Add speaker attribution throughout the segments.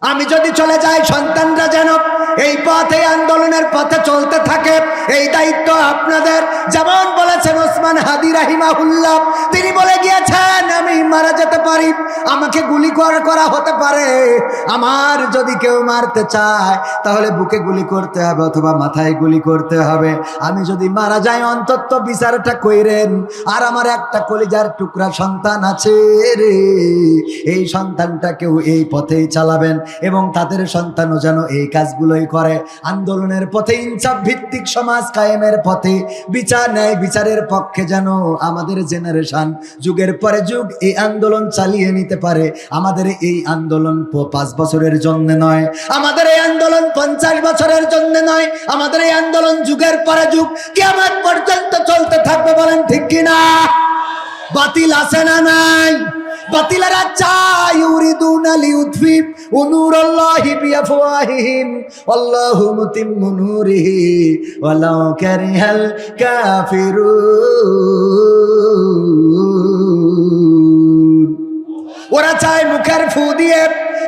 Speaker 1: আমি যদি চলে যাই, সন্তানরা যেন এই পথে আন্দোলনের পথে চলতে থাকে। এই দায়িত্ব আপনাদের। যেমন বলেছেন ওসমান হাদি রাহিমাহুল্লাহ, তিনি বলে গিয়েছেন, আমি মারা যেতে পারি। আমাকে গুলি করা হতে পারে। আমার যদি কেউ মারতে চায়, তাহলে বুকে গুলি করতে হবে অথবা মাথায় গুলি করতে হবে। আমি যদি মারা যাই, অন্তত বিচারটা কইরেন। আর আমার একটা কলিজার টুকরা সন্তান আছে রে। এই সন্তানটা কেউ এই পথেই চালাবেন। এবং তাদের সন্তানও যেন এই কাজগুলোই করে। আন্দোলনের পথে ইনসাফ ভিত্তিক সমাজ কায়েমের পথে। বিচার ন্যায় বিচারের পক্ষে যেন আমাদের জেনারেশন যুগের পরে যুগ এই আন্দোলন চালিয়ে নিতে পারে। আমাদের এই আন্দোলন পাঁচ বছরের জন্য নয়। আমাদের এই আন্দোলন পঞ্চাশ বছরের জন্য নয়। আমাদের এই আন্দোলন যুগের পরে যুগ কেমন পর্যন্ত চলতে থাকবে বলেন ঠিক কিনা? বাতিল আছে না নাই? বাতিলেরা চায় ইউরিদুনা লিউতফি উনুরাল্লাহি বিআফওয়াহিহিম। আল্লাহু মুতিম্মু নূরিহি ওয়ালাউ কারিহাল কাফিরুন। ওরা চায় মুখের ফু দিয়ে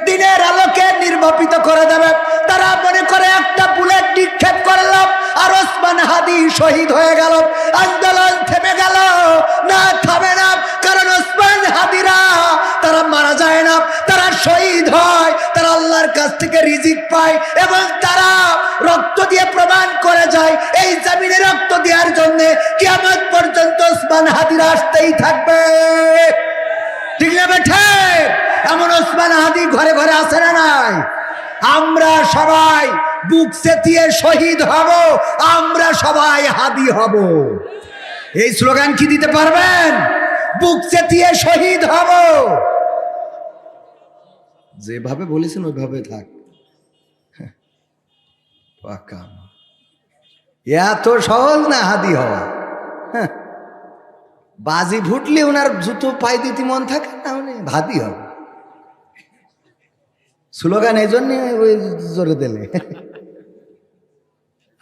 Speaker 1: দিনের আলোকে নির্বাপিত করে দেবে তারা মনে করে একটা বুলেট নিক্ষেপ করলাম, আর ওসমান হাদি শহীদ হয়ে গেল। আন্দোলন পায় এবং তারা রক্ত দিয়ে প্রমাণ করে যায়, এই জমিনে রক্ত দেওয়ার জন্য কিয়ামত পর্যন্ত ওসমান হাদিরা আসতেই থাকবে। ঠিক না এমন ওসমান হাদি ঘরে ঘরে আসে না নাই? আমরা সবাই বুক চেতিয়ে শহীদ হব, আমরা সবাই হাদি হব। এই স্লোগান কি দিতে পারবেন? বুক চেতিয়ে শহীদ হব। যেভাবে বলেছেন, ওইভাবে থাক। পাকা এত সহজ না হাদি হওয়া। হ্যাঁ। বাজি ফুটলে ওনার জুতো পাই দিতে মন থাকে না উনি ভাতি হবে। স্লোগান এই জন্যে ওই জোরে দিলে।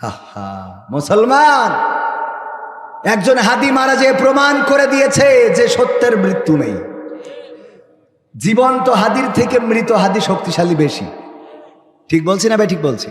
Speaker 1: আহা, মুসলমান! একজন হাদি মারা যে প্রমাণ করে দিয়েছে যে সত্যের মৃত্যু নেই। জীবন্ত হাদির থেকে মৃত হাদি শক্তিশালী বেশি। ঠিক বলছি না ভাই ঠিক বলছি?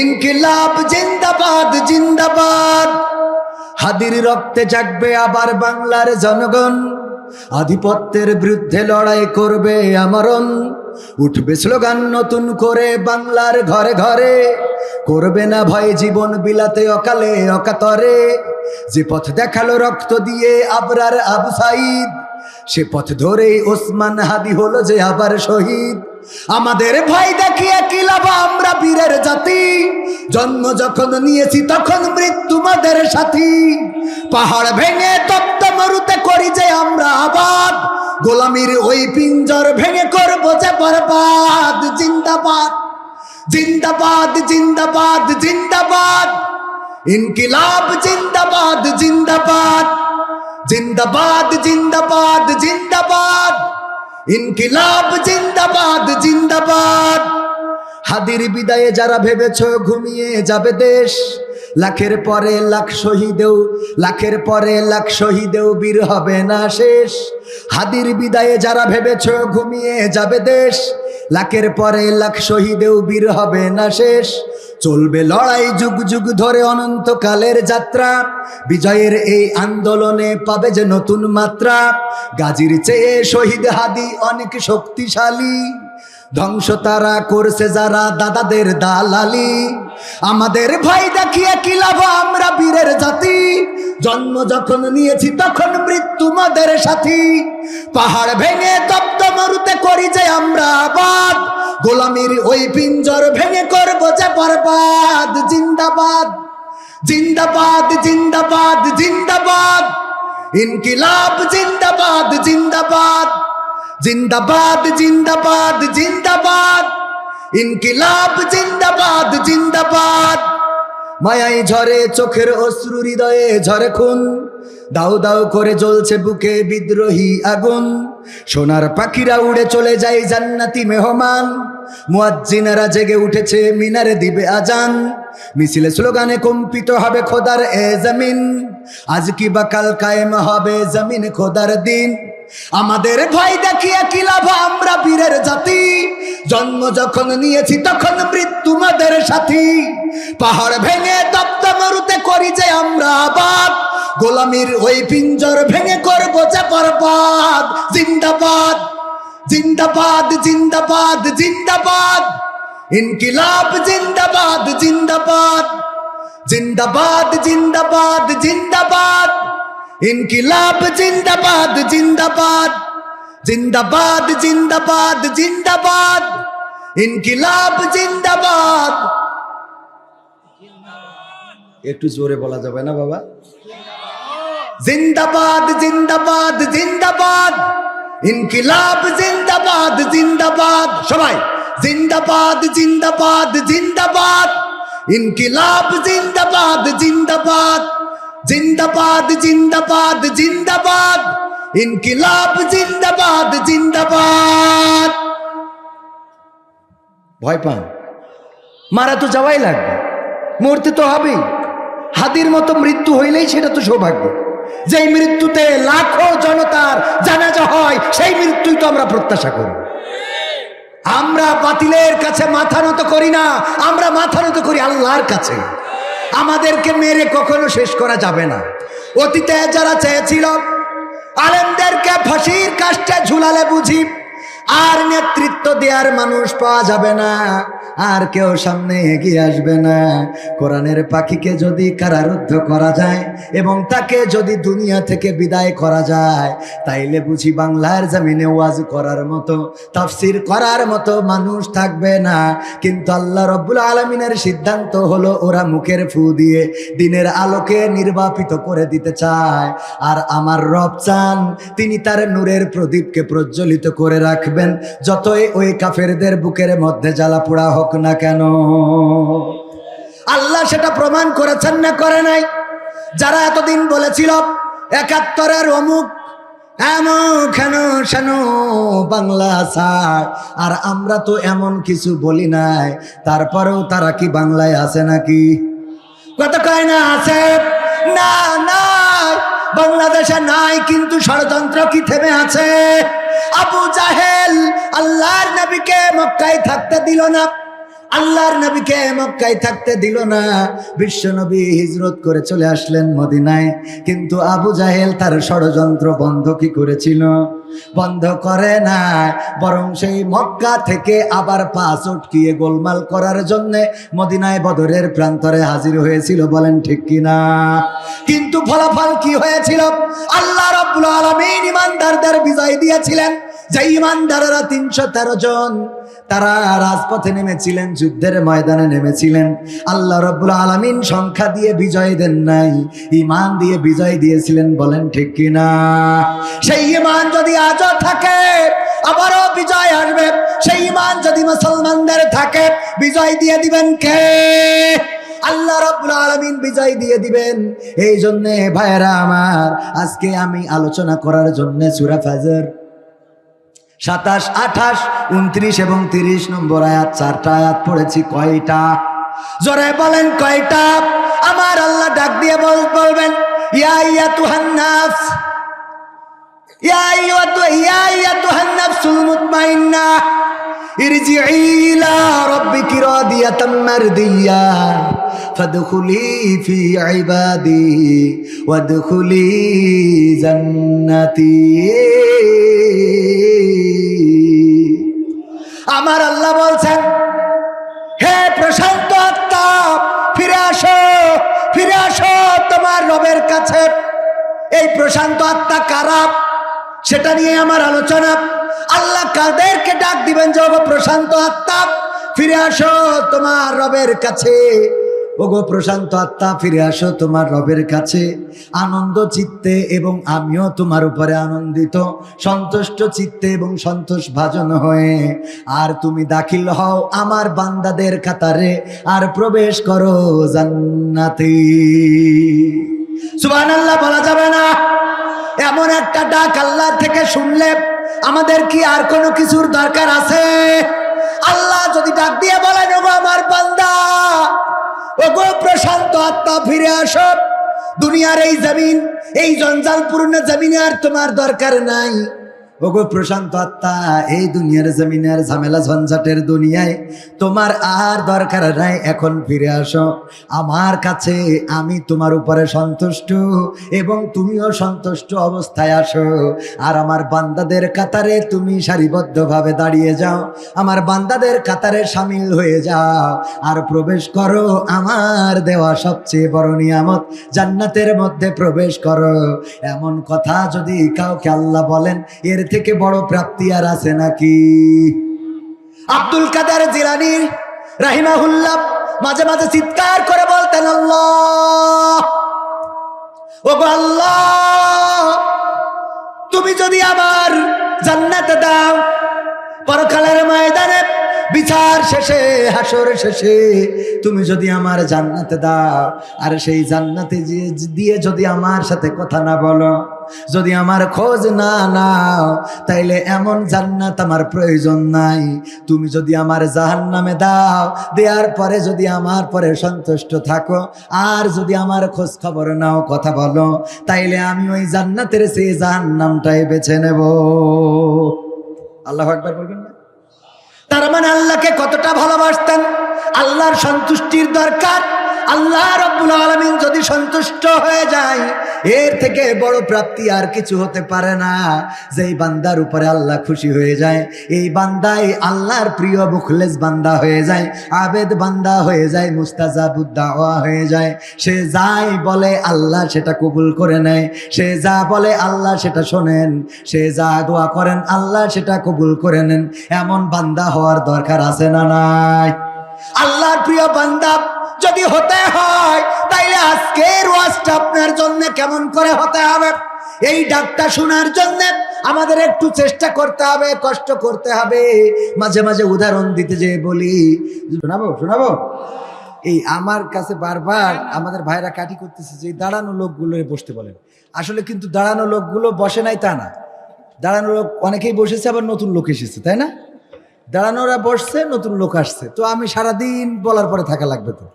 Speaker 1: ইনকিলাব জিন্দাবাদ জিন্দাবাদ। হাদির রক্তে জাগবে আবার বাংলার জনগণ। আধিপত্যের বিরুদ্ধে লড়াই করবে আমরণ। উঠবে স্লোগান নতুন করে বাংলার ঘরে ঘরে। করবে না ভয় জীবন বিলাতে অকালে অকাতরে। যে পথ দেখাল রক্ত দিয়ে আবরার আবু সাইদ সে পথ ধরে ওসমান হাদি হলো যে আবার শহীদ। আমাদের ভয় দেখিয়ে কি লাভ? আমরা বীরের জাতি। জন্ম যখন নিয়েছি, তখন মৃত্যু মাদের সাথী। পাহাড় ভেঙে তপ্ত মরুতে করি যে আমরা আবাদ। গোলামির ওই পিঞ্জর ভেঙে করব যে বরবাদ। জিন্দাবাদ জিন্দাবাদ জিন্দাবাদ জিন্দাবাদ। ইনকিলাব, জিন্দাবাদ জিন্দাবাদ। জিন্দাবাদ জিন্দাবাদ জিন্দাবাদ। ইনকিলাব, জিন্দাবাদ জিন্দাবাদ। হাদির বিদায়ে যারা ভেবেছ ঘুমিয়ে যাবে দেশ, লাখের পরে লাখ শহীদেও, লাখের পরে লাখ শহীদেও বীর হবে না শেষ। হাদির বিদায়ে যারা ভেবেছ ঘুমিয়ে যাবে দেশ, লাখের পরে লাখ শহীদেও বীর হবে না শেষ। চলবে লড়াই যুগ যুগ ধরে অনন্তকালের যাত্রা। বিজয়ের এই আন্দোলনে পাবে যে নতুন মাত্রা। গাজীর চেয়ে শহীদ হাদি অনেক শক্তিশালী। ধ্বংস তারা করছে যারা দাদাদের দালালি। আমাদের ভয় দেখিয়ে কি লাভ? আমরা বীরের জাতি। জন্ম যখন নিয়েছি, তখন মৃত্যু মাদের সাথী। পাহাড় ভেঙে তপ্ত মরুতে করি যে আমরা আবাদ। গোলামির ওই পিঞ্জর ভেঙে করব যে বরবাদ। জিন্দাবাদ জিন্দাবাদ জিন্দাবাদ জিন্দাবাদ। ইনকিলাব, জিন্দাবাদ জিন্দাবাদ। জিন্দাবাদ জিন্দাবাদ জিন্দাবাদ। ইনকিলাব, জিন্দাবাদ জিন্দাবাদ। মায়াই ঝরে চোখের অশ্রু হৃদয়ে ঝরে খুন। দাউ দাউ করে জ্বলছে বুকে বিদ্রোহী আগুন। সোনার পাখিরা উড়ে চলে যায় জান্নাতি মেহমান। মুয়াজ্জিনারা জেগে উঠেছে মিনারে দিবে আজান। মিছিলে স্লোগানে কম্পিত হবে খোদার এ জমিন। আজ কি বা কাল কায়েম হবে জমিন খোদার দিন। আমাদের ভয় দেখিয়ে কি লাভ? আমরা বীরের জাতি। জন্ম যখন নিয়েছি, তখন মৃত্যু মাদের সাথী। পাহাড় ভেঙে তপ্ত মরুতে করি যে আমরা আবাদ। গোলামির ওই পিঞ্জর ভেঙে করব যে বরবাদ। জিন্দাবাদ জিন্দাবাদ জিন্দাবাদ জিন্দাবাদ। ইনকিলাব, জিন্দাবাদ জিন্দাবাদ। জিন্দাবাদ জিন্দাবাদ জিন্দাবাদ। ইনকিলাব জিন্দাবাদ জিন্দাবাদ। জিন্দাবাদ জিন্দাবাদ জিন্দাবাদ। ইনকিলাব, জিন্দাবাদ। একটু জোরে বলা যাবে না বাবা? জিন্দাবাদ জিন্দাবাদ জিন্দাবাদ। ইনকিলাব, জিন্দাবাদ জিন্দাবাদ। সবাই, জিন্দাবাদ জিন্দাবাদ জিন্দাবাদ। ইনকিলাব, জিন্দাবাদ জিন্দাবাদ। জিন্দাবাদ জিন্দাবাদ জিন্দাবাদ। ইনকিলাব, জিন্দাবাদ জিন্দাবাদ। ভয় পান। মারা তো যাওয়াই লাগবে। মরতে তো হবেই। হাদির মতো মৃত্যু হইলেই সেটা তো সৌভাগ্য। যেই মৃত্যুতে লাখো জনতার জানাজা হয়, সেই মৃত্যুই তো আমরা প্রত্যাশা করি। আমরা বাতিলের কাছে মাথা নত করি না। আমরা মাথা নত করি আল্লাহর কাছে। আমাদেরকে মেরে কখনো শেষ করা যাবে না। অতীতে যারা চেয়েছিল, আলেমদেরকে ফাঁসির কাজটা ঝুলালে বুঝি আর নেতৃত্ব দেওয়ার মানুষ পাওয়া যাবে না। আর কেউ সামনে এগিয়ে আসবে না। কোরআনের পাখিকে যদি কারারুদ্ধ করা যায় এবং তাকে যদি দুনিয়া থেকে বিদায় করা যায়, তাইলে বুঝি বাংলার জামিনে ওয়াজ করার মতো, তাফসির করার মতো মানুষ থাকবে না। কিন্তু আল্লাহ রব্বুল আলমিনের সিদ্ধান্ত হলো ওরা মুখের ফু দিয়ে দিনের আলোকে নির্বাপিত করে দিতে চায়। আর আমার রব চান, তিনি তার নূরের প্রদীপকে প্রজ্বলিত করে রাখবেন। যতই ওই কাফেরদের বুকের মধ্যে জ্বালা পোড়া হোক না কেন, আল্লাহ সেটা প্রমাণ করেছেন না করে নাই। যারা এতদিন বলেছিল, একাত্তরের অমুক বাংলা ছাড় আর আমরা তো এমন কিছু বলি নাই, তারপরেও তারা কি বাংলায় আছে নাকি? কত কয় না আছে? না নাই বাংলাদেশে নাই, কিন্তু ষড়যন্ত্র কি থেমে আছে? আবু জাহেল আল্লাহর নবীকে মক্কায় থাকতে দিল না। আল্লাহর নবীকে মক্কায় থাকতে দিল না। বিশ্ব নবী হিজরত করে চলে আসলেন মদিনায়। কিন্তু আবু জাহেল তার ষড়যন্ত্র বন্ধ কি করেছিল? বন্ধ করে না, বরং সেই মক্কা থেকে আবার পা চটকিয়ে গোলমাল করার জন্যে মদিনায় বদরের প্রান্তরে হাজির হয়েছিল বলেন ঠিক কিনা? কিন্তু ফলাফল কি হয়েছিল? আল্লাহ রব্বুল আলমিন ইমানদারদের বিজয় দিয়েছিলেন। যে ইমানদারেরা তিনশো তেরো জন, তারা রাজপথে নেমেছিলেন, যুদ্ধের ময়দানে নেমেছিলেন। আল্লাহ রব্বুল আলমিন সংখ্যা দিয়ে বিজয় দেন নাই ইমান দিয়ে বিজয় দিয়েছিলেন বলেন ঠিক কিনা? সেই ইমান যদি আজও থাকে, আবারও বিজয় আসবে। সেই ইমান যদি মুসলমানদের থাকে, বিজয় দিয়ে দিবেন কে? আল্লাহ রাব্বুল আলামিন বিজয় দিয়ে দিবেন। এই জন্য ভাইরা আমার, আজকে আমি আলোচনা করার জন্য সূরা ফাজর সাতাশ, আঠাশ, উনত্রিশ এবং তিরিশ নম্বর আয়াত, চারটা আয়াত পড়েছি, কয়টা? জোরে বলেন কয়টা? আমার আল্লাহ ডাক দিয়ে বলবেন, ইয়া ইয়া তুহান্নাফ ইয়া ইয়া তু ইয়া ইয়া তুহান্নাফসুল মুতমাইন্না, ইরজিঈ ইলা রাব্বিকি রাদিয়াতাম মারদিয়া। ফাদখুলি ফি আইবাদি ওয়াদখুলি জান্নাতি আমার আল্লাহ বলছেন, হে প্রশান্ত আত্মা, ফিরে আসো ফিরে আসো তোমার রবের কাছে। এই প্রশান্ত আত্মা কারা? সেটা নিয়ে আমার আলোচনা। আল্লাহ কাদেরকে ডাক দিবেন যে প্রশান্ত আত্মা, ফিরে আসো তোমার রবের কাছে। ওগো প্রশান্ত আত্মা, ফিরে আসো তোমার রবের কাছে। আনন্দ চিত্তে এবং আমিও তোমার উপরে আনন্দিত, সন্তুষ্ট চিত্তে এবং সন্তোষ ভাজন হয়ে। আর তুমি দাখিল হও আমার বান্দাদের কাতারে আর প্রবেশ করো জান্নাতে। সুবহানাল্লাহ, বলা যাবে না। এমন একটা ডাক আল্লাহ থেকে শুনলে আমাদের কি আর কোনো কিছুর দরকার আছে? আল্লাহ যদি ডাক দিয়ে বলেন, ওগো আমার বান্দা ওগো প্রশান্ত আত্মা, ফিরে আসো। দুনিয়ার এই জমিন, এই জঞ্জালপূর্ণ জমিনে আর তোমার দরকার নাই। ওগো প্রশান্ত আত্মা, এই দুনিয়ার জমিনের ঝামেলা ঝঞ্ঝাটের দুনিয়ায়, তোমার আর দরকার নাই, এখন ফিরে আসো। আমার কাছে আমি তোমার উপরে সন্তুষ্ট এবং তুমিও সন্তুষ্ট অবস্থায় আসো। আর আমার বান্দাদের কাতারে তুমি সারিবদ্ধভাবে দাঁড়িয়ে যাও। আমার বান্দাদের কাতারে সামিল হয়ে যাও। আর প্রবেশ করো আমার দেওয়া সবচেয়ে বড় নিয়ামত, জান্নাতের মধ্যে প্রবেশ করো। এমন কথা যদি কাউকে আল্লাহ বলেন, এর থেকে বড় প্রাপ্তি আর আছে নাকি? আব্দুল কাদের জিলানি রাহিমাহুল্লাহ মাঝে মাঝে চিৎকার করে বলতেন, আল্লাহ ও আল্লাহ, তুমি যদি আমার জান্নাতে দাও, পরকালের ময়দানে বিচার শেষে, হাসর শেষে তুমি যদি আমার জান্নাতে দাও, আর সেই জান্নাতে দিয়ে যদি আমার সাথে কথা না বলো যদি আমার খোঁজ না নাও, তাইলে এমন জান্নাত আমার প্রয়োজন নাই। তুমি যদি আমার জাহান নামে দাও, দেওয়ার পরে যদি আমার পরে সন্তুষ্ট থাকো, আর যদি আমার খোঁজ খবর নাও, কথা বলো, তাইলে আমি ওই জান্নাতের সেই জাহান নামটাই বেছে নেব। আল্লাহ একবার বলবেন না? তার মানে আল্লাহকে কতটা ভালোবাসতেন? আল্লাহর সন্তুষ্টির দরকার। আল্লাহ রব্বুল আলমিন যদি সন্তুষ্ট হয়ে যায় এর থেকে বড় প্রাপ্তি আর কিছু হতে পারে না। যেই বান্দার উপরে আল্লাহ খুশি হয়ে যায়, এই বান্দাই আল্লাহর প্রিয় মুখলেস বান্দা হয়ে যায়, আবেদ বান্দা হয়ে যায় মুস্তাজাবুদ্দাওয়া হয়ে যায়। সে যাই বলে আল্লাহ সেটা কবুল করে নেয়, সে যা বলে আল্লাহ সেটা শোনেন, সে যা দোয়া করেন আল্লাহ সেটা কবুল করে নেন। এমন বান্দা হওয়ার দরকার আছে না নাই? আল্লাহর প্রিয় বান্দা যদি হতে হয়, তাইলে আজকের ওয়াজটা আপনার জন্য কেমন করে হতে হবে? এই ডাকটা শোনার জন্য আমাদের একটু চেষ্টা করতে হবে, কষ্ট করতে হবে। মাঝে মাঝে উদাহরণ দিতে যে বলি, শোনাবো শোনাবো? এই আমার কাছে বারবার আমাদের ভাইরা কাটি করতেছে যে দাঁড়ানো লোকগুলো বসতে বলেন। আসলে কিন্তু দাঁড়ানো লোকগুলো বসে নাই তা না। দাঁড়ানো লোক, অনেকেই বসেছে, আবার নতুন লোক এসেছে, তাই না? দাঁড়ানোরা বসছে, নতুন লোক আসছে। তো আমি সারাদিন বলার পরে থাকা লাগবে তো।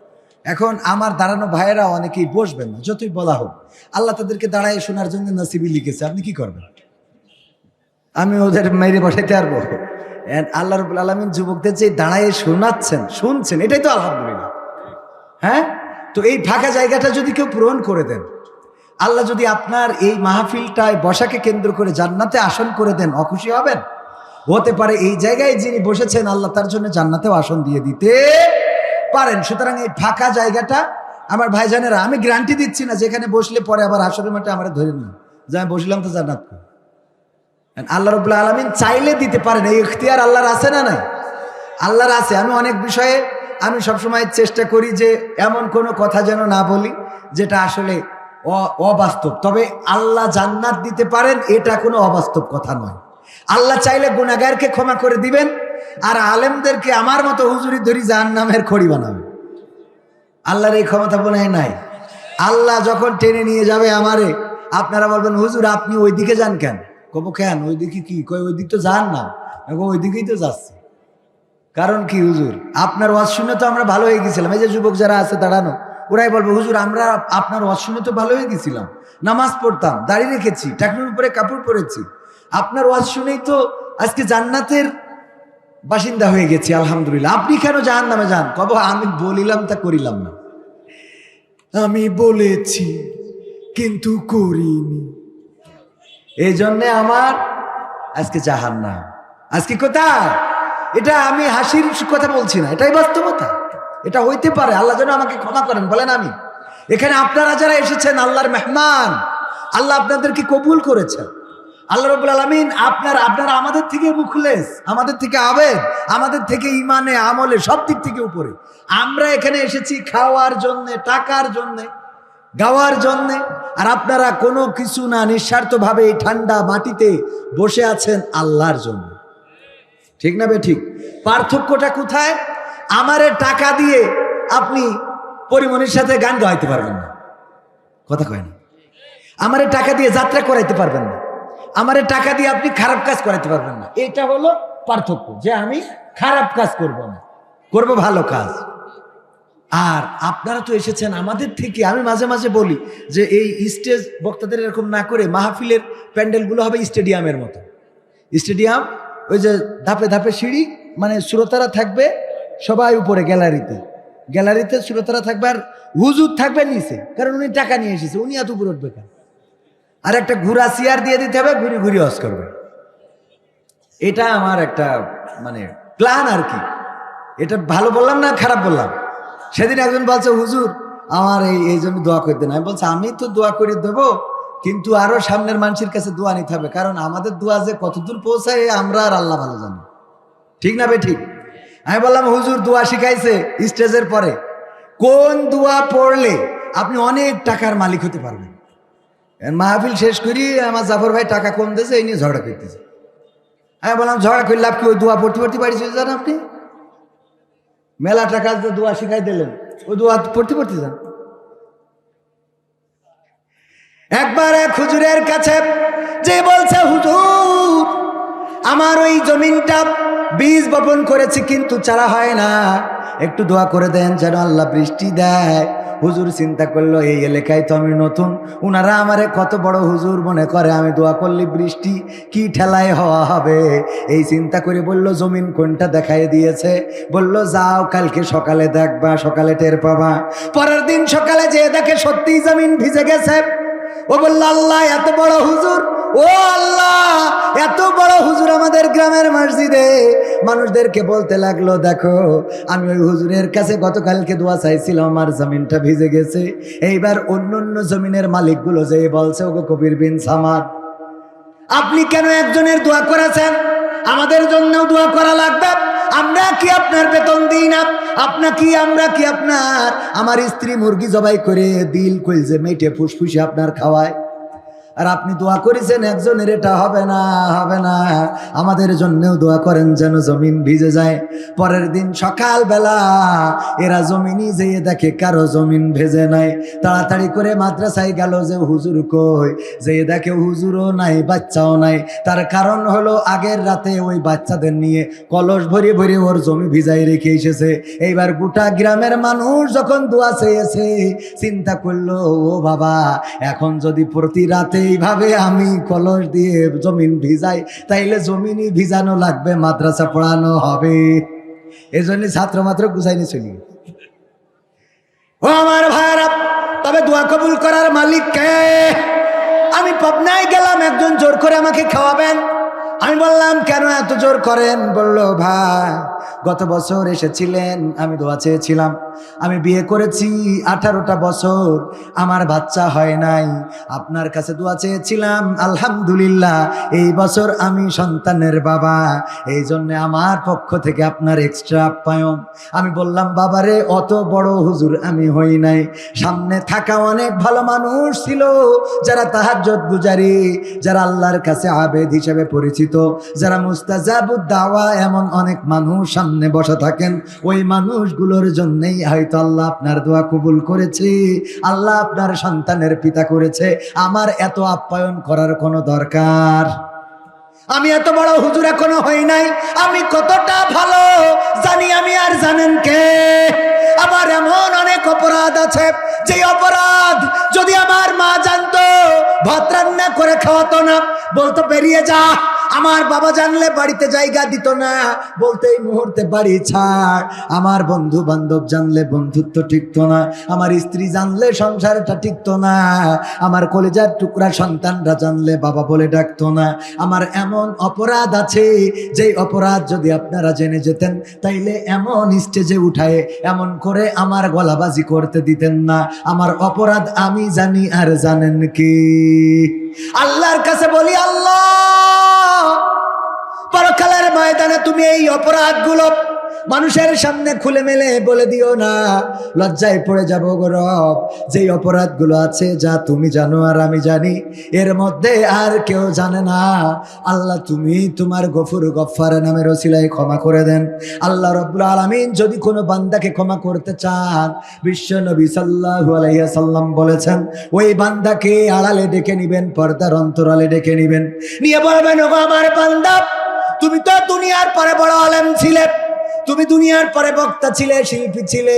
Speaker 1: এখন আমার দাঁড়ানো ভাইয়েরা অনেকেই বসবেন না, যতই বলা হোক। আল্লাহ তাদেরকে দাঁড়ায় শোনার জন্য নসিবি লিখেছে। আপনি কি করবেন? আমি ওদের মেরে বসাইতে পারব। আল্লাহ রবুল আলমিন যুবকদের যে দাঁড়ায় শোনাচ্ছেন, শুনছেন, এটাই তো আলহামদুলিল্লাহ। হ্যাঁ? তো এই ফাঁকা জায়গাটা যদি কেউ পূরণ করে দেন, আল্লাহ যদি আপনার এই মাহফিলটায় বসাকে কেন্দ্র করে জান্নাতে আসন করে দেন, অখুশি হবেন? হতে পারে এই জায়গায় যিনি বসেছেন, আল্লাহ তার জন্য জান্নাতেও আসন দিয়ে দিতে পারেন। সুতরাং এই ফাঁকা জায়গাটা আমার ভাইজানেরা, আমি গ্যারান্টি দিচ্ছি না যেখানে বসলে পরে আবার আসরের মাঠে আমরা ধরে না যে আমি বসলাম তো জান্নাত। আল্লাহ রবুল্লা আলমিন চাইলে দিতে পারেন। এই ইখতিয়ার আল্লাহর আছে না নাই? আল্লাহর আছে। আমি অনেক বিষয়ে আমি সবসময় চেষ্টা করি যে এমন কোনো কথা যেন না বলি, যেটা আসলে অবাস্তব। তবে আল্লাহ জান্নাত দিতে পারেন, এটা কোনো অবাস্তব কথা নয়। আল্লাহ চাইলে গুণাগারকে ক্ষমা করে দিবেন। আর আলেমদেরকে আমার মতো হুজুরি ধরি জাহান নামের খড়ি বানাবে। আল্লাহর এই ক্ষমতা মনে হয় নাই? আল্লাহ যখন টেনে নিয়ে যাবে আমারে, আপনারা বলবেন, হুজুর, আপনি ওইদিকে যান কেন? কব, কেন? ওইদিকে কি? কই, ওই দিক তো যান না ওইদিকেই তো যাচ্ছি। কারণ কি হুজুর? আপনার ওয়াজ শুনে তো আমরা ভালো হয়ে গেছিলাম। এই যে যুবক যারা আছে, দাঁড়ানো, ওরাই বলব, হুজুর, আমরা আপনার ওয়াজ শুনে তো ভালো হয়ে গেছিলাম। নামাজ পড়তাম, দাড়ি রেখেছি টাকনুর উপরে কাপড় পরেছি। আপনার ওয়াজ শুনেই তো আজকে জান্নাতের বাসিন্দা হয়ে গেছি, আলহামদুলিল্লাহ। আপনি কেন জাহান নামে যান? কব, আমি বলিলাম তা করিলাম না। আমি বলেছি, কিন্তু করিনি। এই জন্যে আমার আজকে জাহান না আজকে কোথায়? এটা আমি হাসির কথা বলছি না, এটাই বাস্তবতা। এটা হইতে পারে, আল্লাহ যেন আমাকে ক্ষমা করেন, বলেন আমি। এখানে আপনারা যারা এসেছেন, আল্লাহর মেহমান, আল্লাহ আপনাদেরকে কবুল করেছেন। আল্লাহ রবুল আলমিন আপনার আপনার আমাদের থেকে মুখলেস, আমাদের থেকে আবেদ আমাদের থেকে ইমানে আমলে, সব দিক থেকে উপরে। আমরা এখানে এসেছি খাওয়ার জন্যে, টাকার জন্যে, গাওয়ার জন্যে, আর আপনারা কোনো কিছু না নিঃস্বার্থভাবে এই ঠান্ডা মাটিতে বসে আছেন আল্লাহর জন্য। ঠিক না বে ঠিক? পার্থক্যটা কোথায়? আমারে টাকা দিয়ে আপনি পরিমণির সাথে গান গাইতে পারবেন না। কথা কয় না। আমারে টাকা দিয়ে যাত্রা করাইতে পারবেন না। আমারে টাকা দিয়ে আপনি খারাপ কাজ করাইতে পারবেন না। এটা হলো পার্থক্য, যে আমি খারাপ কাজ করব না। করব ভালো কাজ। আর আপনারা তো এসেছেন আমাদের থেকে। আমি মাঝে মাঝে বলি যে এই স্টেজ বক্তাদের এরকম না করে মাহফিলের প্যান্ডেলগুলো হবে স্টেডিয়ামের মতো। স্টেডিয়াম, ওই যে ধাপে ধাপে সিঁড়ি মানে শ্রোতারা থাকবে সবাই উপরে গ্যালারিতে। গ্যালারিতে শ্রোতারা থাকবে আর হুজুর থাকবে নিচে, কারণ উনি টাকা নিয়ে এসেছে, উনি এত উপরে উঠবে কেন? আর একটা ঘুরা চেয়ার দিয়ে দিতে হবে, ঘুরে ঘুরে হস করবে। এটা আমার একটা মানে প্ল্যান আর কি। এটা ভালো বললাম না খারাপ বললাম? সেদিন একজন বলছে, হুজুর, আমার এই এই জন্য দোয়া করে দেন। আমি বলছি, আমি তো দোয়া করে দেবো, কিন্তু আরও সামনের মানুষের কাছে দোয়া নিতে হবে, কারণ আমাদের দোয়া যে কতদূর পৌঁছায়, আমরা আর আল্লাহ ভালো জানি। ঠিক না বে ঠিক? আমি বললাম, হুজুর, দোয়া শিখাইছে স্টেজের পরে। কোন দোয়া পড়লে আপনি অনেক টাকার মালিক হতে পারবেন? মাহফিল শেষ করি, আমার জাফর ভাই টাকা কম দিয়েছে, এই নিয়ে ঝগড়া করতেছে। আমি বললাম, ঝগড়া করে, লাভ কি? ওই দোয়া পড়তে পড়তে বাড়ি চলে যান আপনি? মেলা টাকা দোয়া শিখাই দিলেন, ওই দোয়া পড়তে পড়তে যান। একবার এক হুজুরের কাছে যে বলছে, হুজুর, আমার ওই জমিনটা বীজ বপন করেছি, কিন্তু চারা হয় না। একটু দোয়া করে দেন, যেন আল্লাহ বৃষ্টি দেয়। হুজুর চিন্তা করল, এই এলাকায় তো আমি নতুন। উনারা আমারে কত বড় হুজুর মনে করে, আমি দোয়া করলে বৃষ্টি কি ঠেলায় হওয়া হবে? এই চিন্তা করে বলল, জমিন কোনটা দেখাই দিয়েছে? বলল, যাও কালকে সকালে দেখবা, সকালে টের পাবা। পরের দিন সকালে যে দেখে সত্যিই জমিন ভিজে গেছে। ও বলল, আল্লাহ, এত বড় হুজুর। ও আল্লাহ, এত বড় হুজুর আমাদের গ্রামের মসজিদে। মানুষদেরকে বলতে লাগল, দেখো, আমি ওই হুজুরের কাছে গতকালকে দোয়া চাইছিলাম, আমার জমিনটা ভিজে গেছে। এইবার অন্য অন্য জমিনের মালিকগুলো যে বলছে, ওগো কবির বিন সামাদ। আপনি কেন একজনের দোয়া করেছেন? আমাদের জন্যও দোয়া করা লাগবে। আমরা কি আপনার বেতন দিই না? আপনা কি, আমরা কি আপনার আমার স্ত্রী মুরগি জবাই করে দিল কইলছে মেটে ফুসফুসে আপনার খাওয়ায়। আর আপনি দোয়া করেছেন, একজনের এটা হবে না হবে না। আমাদের জন্যও দোয়া করেন যেন জমিন ভিজে যায়। পরের দিন সকালবেলা এরা জমিনই যেয়ে দেখে কারও জমিন ভেজে নাই। তাড়াতাড়ি করে মাদ্রাসায় গেল যে, হুজুর কই? যেয়ে দেখে হুজুরও নাই, বাচ্চাও নাই। তার কারণ হলো আগের রাতে ওই বাচ্চাদের নিয়ে কলস ভরে ভরে ওর জমি ভিজাই রেখে এসেছে। এইবার গোটা গ্রামের মানুষ যখন দোয়া চেয়েছে, চিন্তা করল, ও বাবা, এখন যদি প্রতি রাতে এইভাবে আমি কলস দিয়ে জমিন ভিজাই, তাইলে জমিনই ভিজানো লাগবে, মাদ্রাসা পড়ানো হবে। এজন্য ছাত্র মাত্র গুছাইনি চলি। ও আমার ভাইরা তবে দোয়া কবুল করার মালিক কে? আমি পাবনায় গেলাম, একজন জোর করে আমাকে খাওয়াবেন। আমি বললাম, কেন এত জোর করেন? বলল, ভাই, গত বছর এসেছিলেন, আমি দোয়া চেয়েছিলাম। আমি বিয়ে করেছি আঠারোটা বছর, আমার বাচ্চা হয় নাই। আপনার কাছে দোয়া চেয়েছিলাম, আলহামদুলিল্লাহ, এই বছর আমি সন্তানের বাবা। এই জন্য আমার পক্ষ থেকে আপনার এক্সট্রা আপ্যায়ন। আমি বললাম, বাবারে, অত বড় হুজুর আমি হই নাই। সামনে থাকা অনেক ভালো মানুষ ছিল, যারা তাহাজ্জত গুজারি, যারা আল্লাহর কাছে আবেদ হিসেবে পরিচিত, যারা মুস্তাজাবুদ দাওয়া, এমন অনেক মানুষ সামনে বসা থাকেন। ওই মানুষগুলোর জন্যই হয়তো আল্লাহ আপনার দোয়া কবুল করেছে, আল্লাহ আপনার সন্তানের পিতা করেছে, আমার এত আপ্যায়ন করার কোনো দরকার? আমি এত বড় হুজুর এখনও হই নাই, আমি কতটা ভালো জানি আমি আর জানেন কে? আমার এমন অনেক অপরাধ আছে, যে অপরাধ যদি আমার মা জানতো, ভাত রান্না করে খাওয়াতো না, বলতো বেরিয়ে যা। আমার বাবা জানলে বাড়িতে জায়গা দিত না। বলতে, এই মুহূর্তে বাড়ি ছাড়। আমার বন্ধু বান্ধব জানলে বন্ধুত্ব টিকতো না। আমার স্ত্রী জানলে সংসারটা টিকতো না। আমার কলেজার টুকরা সন্তানরা জানলে বাবা বলে ডাকতো না। আমার এমন অপরাধ আছে, যেই অপরাধ যদি আপনারা জেনে যেতেন, তাইলে এমন স্টেজে উঠায়, এমন করে আমার গলাবাজি করতে দিতেন না। আমার অপরাধ আমি জানি আর জানেন কি। আল্লাহর কাছে বলি, আল্লাহ পরকালের ময়দানে তুমি এই অপরাধগুলো মানুষের সামনে খুলে মেলে বলে দিও না। লজ্জায় পড়ে যাব গো রব। যেই অপরাধগুলো আছে যা তুমি জানো আর আমি জানি, এর মধ্যে আর কেউ জানে না। আল্লাহ তুমি তোমার গফুর গফার নামের ওসিলায় ক্ষমা করে দেন। আল্লাহ রব্বুল আলমিন যদি কোনো বান্দাকে ক্ষমা করতে চান, বিশ্ব নবী সাল্লাহু আলাইয়া সাল্লাম বলেছেন, ওই বান্দাকে আড়ালে ডেকে নিবেন, পর্দার অন্তরালে ডেকে নিবেন। নিয়ে বলবেন আমার বান্দা তুমি তো দুনিয়ার পরে বড় আলেম ছিলে। তুমি দুনিয়ার পরে বক্তা ছিলে, শিল্পী ছিলে।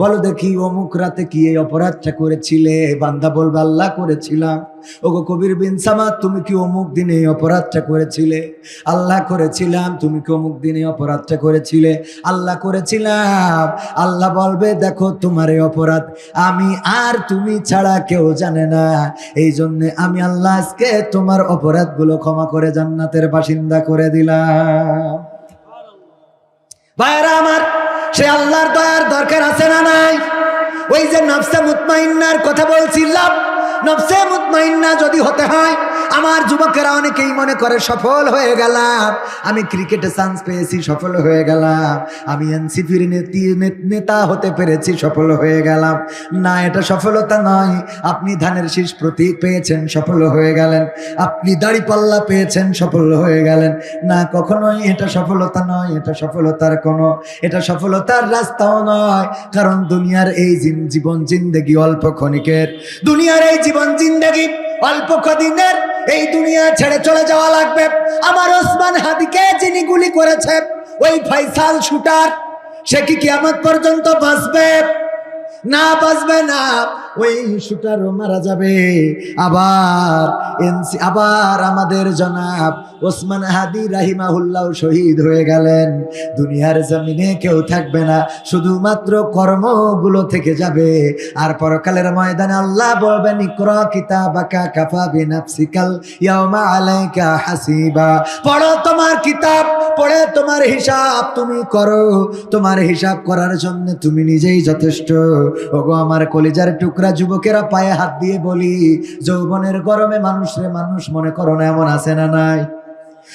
Speaker 1: বলো দেখি অমুক রাতে কি এই অপরাধটা করেছিলে? বান্দা বলবে, আল্লাহ করেছিলাম। ওগো কবির বিন সামাদ, তুমি কি অমুক দিনে এই অপরাধটা করেছিলে? আল্লাহ করেছিলাম, তুমি কি অমুক দিনে অপরাধটা করেছিলে? আল্লাহ করেছিলাম। আল্লাহ বলবে, দেখো তোমার এই অপরাধ আমি আর তুমি ছাড়া কেউ জানে না। এই জন্য আমি আল্লাহ আজকে তোমার অপরাধগুলো ক্ষমা করে জান্নাতের বাসিন্দা করে দিলাম। ভাইরা আমার, সে আল্লাহর দয়ার দরকার আছে না নাই? ওই যে নফসা মুতমাইন্নার কথা বলছিলাম নফসে মুতমাইন্না যদি হতে হয়, আমার যুবকেরা অনেকেই মনে করে সফল হয়ে গেলাম। আমি ক্রিকেটে চান্স পেয়েছি, সফল হয়ে গেলাম। আমি এনসিপির নেতি হতে পেরেছি, সফল হয়ে গেলাম। না, এটা সফলতা নয়। আপনি ধানের শীষ প্রতীক পেয়েছেন, সফল হয়ে গেলেন। আপনি দাড়ি পাল্লা পেয়েছেন, সফল হয়ে গেলেন। না, কখনোই এটা সফলতা নয়, এটা সফলতার কোনো এটা সফলতার রাস্তাও নয়। কারণ দুনিয়ার এই জীবন জিন্দেগি অল্প ক্ষণিকের। দুনিয়ার এই জীবন জিন্দাগি, অল্প কদিনের এই দুনিয়া ছেড়ে চলে যাওয়া লাগবে। আমার ওসমান হাদিকে যিনি গুলি করেছে, ওই ফাইসাল শুটার, সে কি কিয়ামত পর্যন্ত বাঁচবে? না বাঁচবে না। ওই শুটারও মারা যাবে। আবার এনসি, আবার আমাদের জনাব ওসমান হাদি রাহিমাহুল্লাহ শহীদ হয়ে গেলেন। দুনিয়ার জমিনে কেউ থাকবে না, শুধুমাত্র কর্মগুলো থেকে যাবে। আর পরকালের ময়দানে আল্লাহ বলবেন, ইকরা কিতাবাকা কাফা বিনাফসিকাল ইয়াউমা আলাইকা হাসিবা। পড়ো তোমার কিতাব, পড়ে তোমার হিসাব তুমি করো। তোমার হিসাব করার জন্য তুমি নিজেই যথেষ্ট। ওগো আমার কলিজার টুকরা যুবকেরা পায়ে হাত দিয়ে বলি, যৌবনের গরমে মানুষরে মানুষ মনে করো না এমন আছে না নাই?